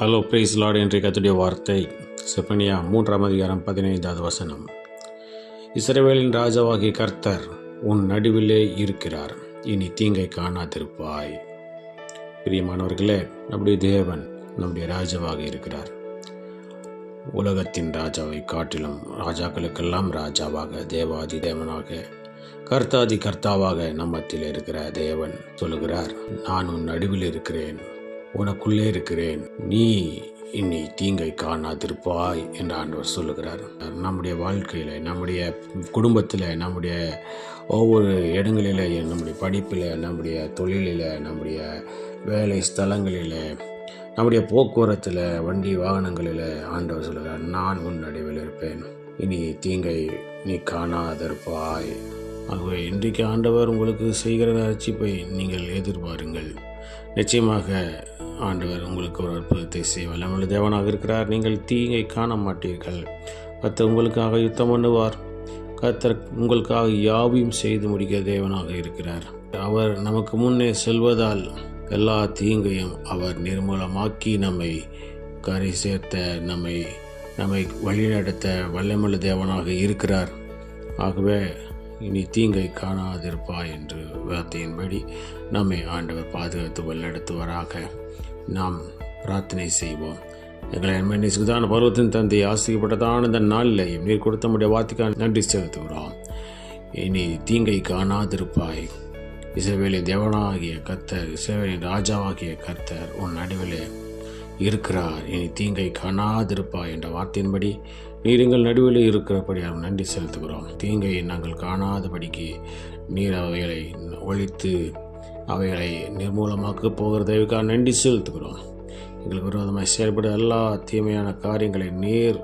Hello price Lord என்ற கத்துடைய வார்த்தை செப்பனியா மூன்றாம் அதிகாரம் பதினைந்தாவது வசனம். இஸ்ரேவேலின் ராஜாவாகிய கர்த்தர் உன் நடுவிலே இருக்கிறார். இனி தீங்கை காணாதிருப்பாய். பிரியமானவர்களே நம்முடைய தேவன் நம்முடைய ராஜாவாக இருக்கிறார். உலகத்தின் ராஜாவை காட்டிலும் ராஜாக்களுக்கெல்லாம் ராஜாவாக தேவாதி தேவனாக கர்த்தாதி கர்த்தாவாக நம்மத்தில் இருக்கிற தேவன் சொல்கிறார் நான் உன் நடுவில் இருக்கிறேன். உனக்குள்ளே இருக்கிறேன். நீ இனி தீங்கை காணாதிருப்பாய் என்று ஆண்டவர் சொல்லுகிறார். நம்முடைய வாழ்க்கையில் நம்முடைய குடும்பத்தில் நம்முடைய ஒவ்வொரு இடங்களில் நம்முடைய படிப்பில் நம்முடைய தொழிலில் நம்முடைய வேலை ஸ்தலங்களில் நம்முடைய போக்குவரத்தில் வண்டி வாகனங்களில் ஆண்டவர் சொல்லுகிறார் நான் உன் நடுவில் இருப்பேன். இனி தீங்கை நீ காணாதிருப்பாய். ஆகவே இன்றைக்கு ஆண்டவர் உங்களுக்கு செய்கிற ரட்சிப்பை நீங்கள் எதிர்பாருங்கள். நிச்சயமாக ஆண்டவர் உங்களுக்கு ஒரு அற்புதத்தை செய்ய நம்மள தேவனாக இருக்கிறார். நீங்கள் தீங்கை காண மாட்டீர்கள். கர்த்தர் உங்களுக்காக யுத்தம் பண்ணுவார். கர்த்தர் உங்களுக்காக யாவையும் செய்து முடிக்க தேவனாக இருக்கிறார். அவர் நமக்கு முன்னே செல்வதால் எல்லா தீங்கையும் அவர் நிர்மூலமாக்கி நம்மை கரை சேர்த்த நம்மை நம்மை வழிநடத்த வல்லமல்ல தேவனாக இருக்கிறார். ஆகவே இனி தீங்கை காணாதிருப்பாய் என்று வார்த்தையின்படி நம்மை ஆண்டவர் பாதுகாத்து வழிநடத்துவாராக. நாம் பிரார்த்தனை செய்வோம். எங்களை அன்மையான பருவத்தின் தந்தை ஆசிரியப்பட்டதான இந்த நாளில் நீர் கொடுத்த முடிய வார்த்தைக்கான நன்றி செலுத்துகிறோம். இனி தீங்கை காணாதிருப்பாய். இசைவேலி தேவனாகிய கர்த்தர் இசைவேலின் ராஜாவாகிய கர்த்தர் உன் நடுவிலே இருக்கிறார். இனி தீங்கை காணாதிருப்பாய் என்ற வார்த்தையின்படி நீர் எங்கள் நடுவில் இருக்கிறபடியால் நன்றி செலுத்துகிறோம். தீங்கை நாங்கள் காணாதபடிக்கு நீர் அவைகளை ஒழித்து அவைகளை நிர்மூலமாக்க போகிற தேவைக்காக நன்றி செலுத்துகிறோம். எங்களுக்கு விரோதமாக செயல்பட எல்லா தீமையான காரியங்களை நீர்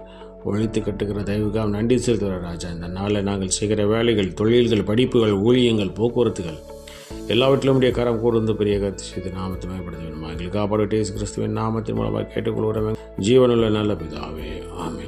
ஒழித்து கட்டுகிற தயவுக்காக நன்றி செலுத்துகிறோம் ராஜா. இந்த நாளில் நாங்கள் செய்கிற வேலைகள் தொழில்கள் படிப்புகள் ஊழியங்கள் போக்குவரத்துகள் எல்லாவற்றிலும் உடைய கரம் கூர்ந்து பெரிய கருத்து செய்து நாமத்தை மேம்படுத்த வேண்டுமா? எங்களுக்கு காப்பாடு டேஸ் கிறிஸ்துவின் நாமத்தின் மூலமாக கேட்டுக்கொள்கிறவங்க ஜீவனுள்ள நல்ல பிதாவே ஆமே